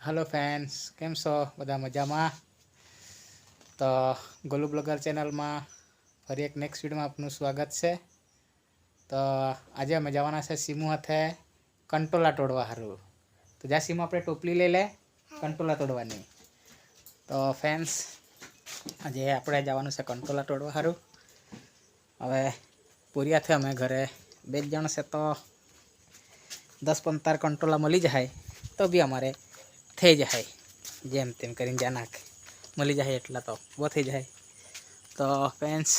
Hello fans કેમ છો? બધા મજામાં? તો ગોલુ બ્લોગર ચેનલમાં ફરી એક નેક્સ્ટ વિડીયોમાં આપનું સ્વાગત છે. તો આજે અમે જવાના છે સીમુ હાથે કંટોલા તોડવા સારું તો જ્યાં સીમુ, આપણે ટોપલી લઈ લે. કંટોલા તોડવાની. તો ફેન્સ આજે આપણે જવાનું છે કંટોલા તોડવા સારું હવે પૂર્યાથી અમે ઘરે બે જણ છે તો દસ પંદર કંટોલા મળી જાય. તો બી અમારે થઈ જાય. જેમ તેમ કરીને જ્યાં નાખે મળી જાય એટલા તો. બહુ થઈ જાય. તો ફ્રેન્ડ્સ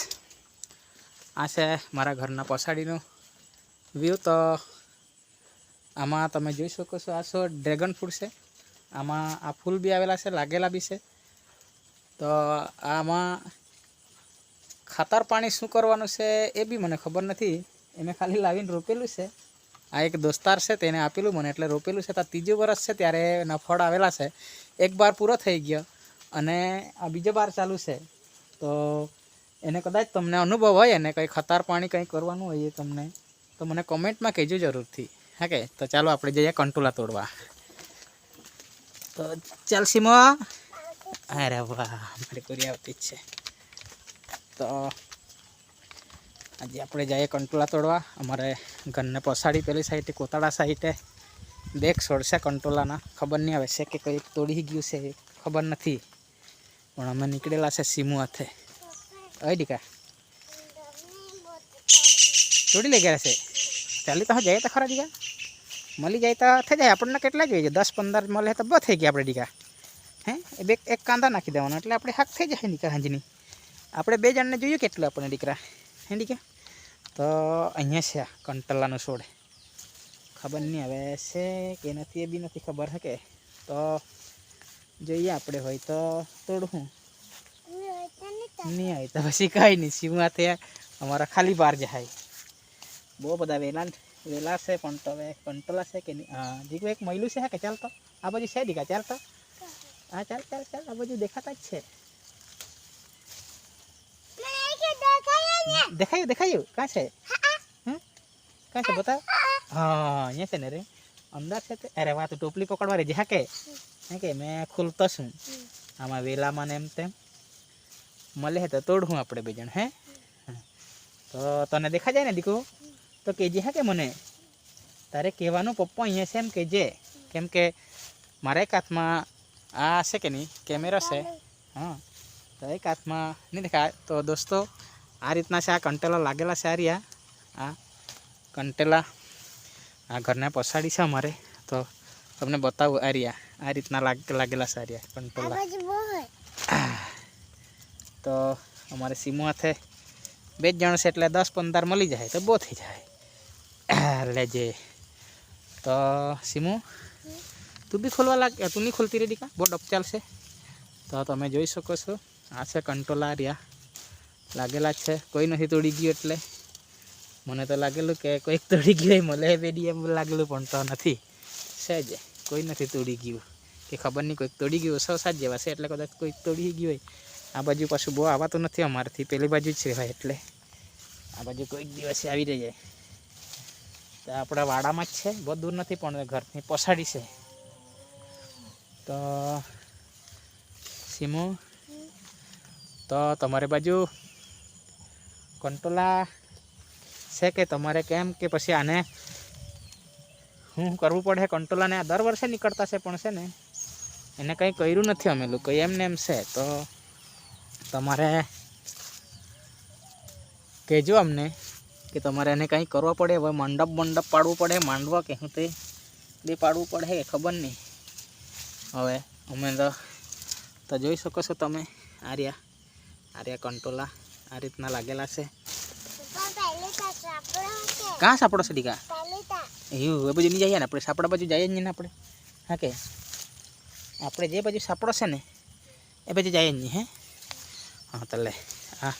આ છે મારા ઘરના પછાડીનું વ્યૂ તો આમાં તમે જોઈ શકો છો, આ શું ડ્રેગન ફ્રૂટ છે. આમાં આ ફૂલ બી આવેલા છે, લાગેલા બી છે. તો આમાં ખાતર પાણી શું કરવાનું છે એ બી મને ખબર નથી. એને ખાલી લાવીને રોપેલું છે. આ એક દોસ્તાર છે, તેને આપેલું મને, એટલે રોપેલું છે. તો ત્રીજું વર્ષ છે, ત્યારે એના ફળ આવેલા છે. એક બાર પૂરો થઈ ગયો અને આ બીજો બાર ચાલુ છે. તો એને કદાચ તમને અનુભવ હોય અને કંઈ ખતાર પાણી કંઈ કરવાનું હોય તમને, તો મને કોમેન્ટમાં કહેજો જરૂરથી. હા કે? તો ચાલો આપણે જઈએ કંટોલા તોડવા. તો ચાલ સીમો. અરે વાહ, મારી પૂરી આવતી જ છે. તો આજે આપણે જઈએ કંટોળા તોડવા. અમારે ઘરને પછાડી પેલી સાઈડે, કોતાળા સાઈડે. બેગ છોડશે કંટોલાના. ખબર નહીં આવે છે કે કંઈક તોડી ગયું છે, ખબર નથી. પણ અમે નીકળેલા છે સીમુ હાથે. અય દીકા. તોડી લઈ ગયા છે. ચાલી તો જઈએ તો ખરા દીકા. મળી જાય તો થઈ જાય. આપણને કેટલા જોઈએ દસ, પંદર મળે તો બ થઈ ગયા આપણે દીકા. હે? એ બે, એક કાંદા નાખી દેવાનો. એટલે આપણે હાક થઈ જાય નીકા હાંજની. આપણે બે જણને જોઈએ કેટલું આપણને દીકરા. હે દીકા તો અહીંયા છે, કંટલાનું છોડ. ખબર નહીં હવે છે કે નથી એ બી નથી ખબર હે કે? તો જોઈએ આપણે હોય તો તોડવું. નહીં હોય તો પછી કાંઈ નહીં સીમાથી અમારા ખાલી બાર જાય. બહુ બધા વેલા વેલા છે પણ તો હવે કંટોલા છે કે હા, જીગુ એક મહિલું છે કે ચાલ તો આ બાજુ છે દીકા ચાલતો? હા, ચાલ ચાલ ચાલ, આ બાજુ દેખાતા જ છે. દેખાયું દેખાયું? કાં છે કાં છે બતાવ? હા, અહીંયા છે ને રે. અંદર છે અરે વાત ટોપલી પકડવા રે જ્યાં કે? હે કે, મેં ખુલતો છું. આમાં વેલામાં ને એમ તેમ. મળે તો તોડું આપણે બે જણ, હે? તો તને દેખા જાય ને દીકુ તો કેજે હા કે મને? તારે કહેવાનું પપ્પા અહીંયા છે એમ કહેજે. કેમ કે મારા એક હાથમાં આ છે કે નહીં? કેમેરા છે. હા. તો એક હાથમાં, નહીં દેખાય. તો દોસ્તો આ રીતના છે આ કંટેલા લાગેલા છે આ રહ્યા. આ કંટેલા આ ઘરને પછાડી છે અમારે. તો તમને બતાવું આ રહ્યા. આ રીતના લાગ લાગેલા છે આ રહ્યા કંટેલા. તો અમારે સીમો હાથે બે જ જણ છે એટલે દસ પંદર મળી જાય તો બહુ થઈ જાય. લેજે તો સીમુ તું બી ખોલવા લાગ તું નહીં ખોલતી રેડી કા? બહુ ડપ ચાલશે તો તમે જોઈ શકો છો આ છે કંટોલા રહ્યા. લાગેલા જ છે. કોઈ નથી તોડી ગયું એટલે. મને તો લાગેલું કે કોઈક તોડી ગયું મળે પેઢી એમ લાગેલું, પણ તો નથી. સહેજ કોઈ નથી તોડી ગયું. કે ખબર નહીં કોઈક તોડી ગયું સૌ સાત જેવા છે, એટલે કદાચ કોઈક તોડી ગયું હોય. આ બાજુ પાછું બહુ આવતું નથી અમારાથી. પેલી બાજુ જ રહેવાય એટલે. આ બાજુ કોઈક દિવસે આવી રહી જાય. તો આપણા વાડામાં જ છે. બહુ દૂર નથી, પણ ઘરની પછાડી છે. તો, સીમો, તો તમારી બાજુ કંટોલા છે કે તમારે કેમ કે પછી આને શું કરવું પડે? કંટોલાને આ દર વર્ષે નીકળતા છે પણ છે ને, એને કંઈ કર્યું નથી અમે લોકો એમને એમ છે. તો તમારે કહેજો અમને કે તમારે એને કંઈ કરવા પડે? હવે મંડપ મંડપ પાડવું પડે? માંડવા કે શું તે બે પાડવું પડે? ખબર નહીં. હવે અમે તો જોઈ શકો છો તમે, આર્યા. આર્યા કંટોલા આ રીતના લાગેલા છે. કાં સાપડો છે દીકા? એવું એ બાજુ નહીં જઈએ ને આપણે? સાપડા બાજુ જઈએ જ નહીં ને આપણે? હા કે? આપણે જે બાજુ સાપડો છે ને એ બાજુ જઈએ જ નહીં હે? હા તો લે. હા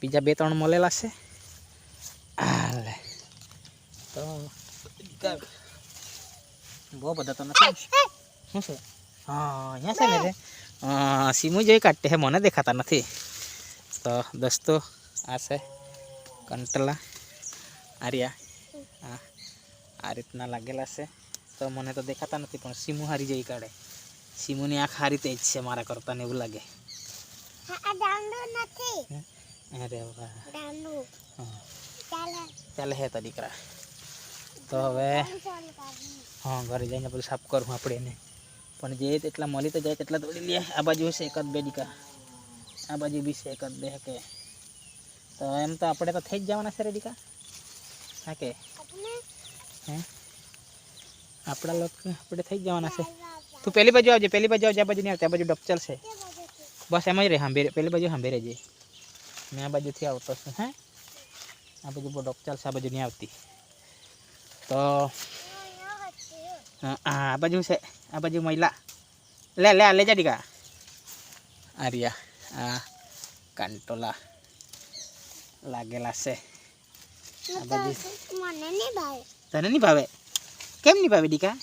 બીજા બે ત્રણ મળેલા છે. હા લે. તો બહુ બધા તો નથી. શું છે? હા અહીંયા છે ને રે. સીમુ જોઈ કાઢતે હે મને દેખાતા નથી. તો દોસ્તો આ છે કંટલા આર્યા. હા આ રીતના લાગેલા છે. તો મને તો દેખાતા નથી પણ સીમુ હારી જઈ કાઢે સીમુની આંખ હારી તેજ છે મારા કરતા ને એવું લાગે. અરે ચાલે. હે તો દીકરા. તો હવે હા ઘરે જઈને પેલું સાફ કરું આપણે એને. પણ જે તેટલા મળી તો જાય તેટલા દોડી લઈએ આ બાજુ હશે એક બે દીકા આ બાજુ બી શેક જ દે કે તો એમ તો આપણે તો થઈ જ જવાના છે રે દીકા હા કે હે? આપણા લોકો આપણે થઈ જ જવાના છે. તું પહેલી બાજુ આવજે પહેલી બાજુ આવજે આ બાજુ નહીં આવતી આ બાજુ ડબ ચાલશે. બસ એમ જ રહે સાંભળે પહેલી બાજુ સાંભળે રહેજે. મેં આ બાજુથી આવતો છું હે? આ બાજુ બહુ ડબ ચાલશે આ બાજુ નહીં આવતી. તો આ બાજુ છે આ બાજુ મહિલા. લે લે આ લે જા દીકા આ રહ્યા. આ કાંટોલા લાગેલા છે આ ભાવે તને નહીં ભાવે કેમ નહીં ભાવે દીકા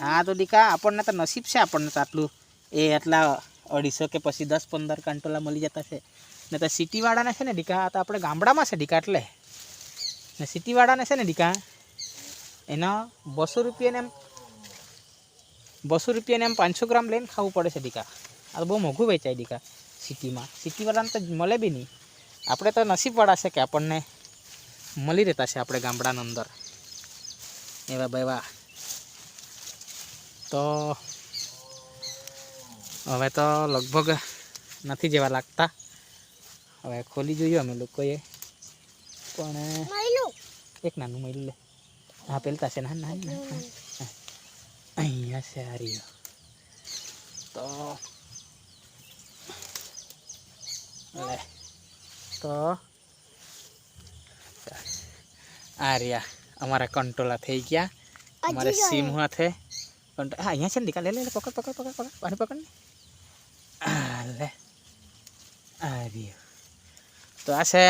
હા તો દીકા આપણને તો નસીબ છે આપણને તો આટલું એ આટલા અઢીસો કે પછી દસ પંદર કાંટોલા મળી જતા છે ને તો સિટીવાળાને છે ને દીકા આ તો આપણે ગામડામાં છે દીકા એટલે ને સિટીવાળાને છે ને દીકા એના બસો રૂપિયાને એમ બસો રૂપિયાને એમ પાંચસો ગ્રામ લઈને ખાવું પડે છે દીકા આ તો બહુ મોંઘું વેચાય દીકા સિટીમાં. સિટીવાળાને તો મળે બી નહીં. આપણે તો નસીબવાળા છે કે આપણને મળી રહેતા છે આપણે ગામડાની અંદર. એવા બેવા. તો હવે તો લગભગ નથી જેવા લાગતા. હવે ખોલી જોઈએ અમે લોકોએ. પણ એક નાનું મળી લે. હા પેલતા છે. ના ના. અહીંયા છે હારી તો લે. તો? આ રહ્યા. અમારા કંટોલા થઈ ગયા. અમારે સીમ હાથે. કંટો હા અહીંયા છે ને દીકા લે લે પકડ પકડ પકડ પકડ. પાણી પકડ ને. લે. આ રહ્યો. તો આ છે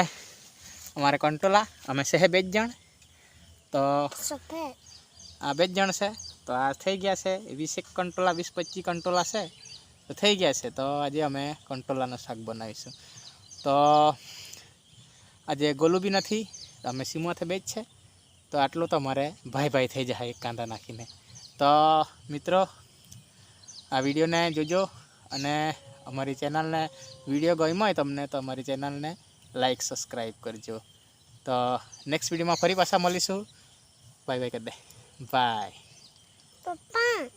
અમારે કંટોલા અમે છે બે જ જણ. તો આ બે જ જણ છે. તો આ થઈ ગયા છે. વીસ એક કંટોલા વીસ પચીસ કંટોલા છે. તો થઈ ગયા છે. તો આજે અમે કંટોલાનું શાક બનાવીશું. તો આજે ગોલું બી નથી અમે સીમાથી બે જ છે. તો આટલું તો મારે ભાઈ ભાઈ થઈ જાય એક કાંદા નાખીને. તો મિત્રો, આ વિડીયોને જોજો અને અમારી ચેનલને વીડિયો ગમ્યો હોય તમને, તો અમારી ચેનલને લાઈક, સબસ્ક્રાઈબ કરજો. તો નેક્સ્ટ વિડીયોમાં ફરી પાછા મળીશું. બાય બાય કરી દે. બાય. પપ્પા.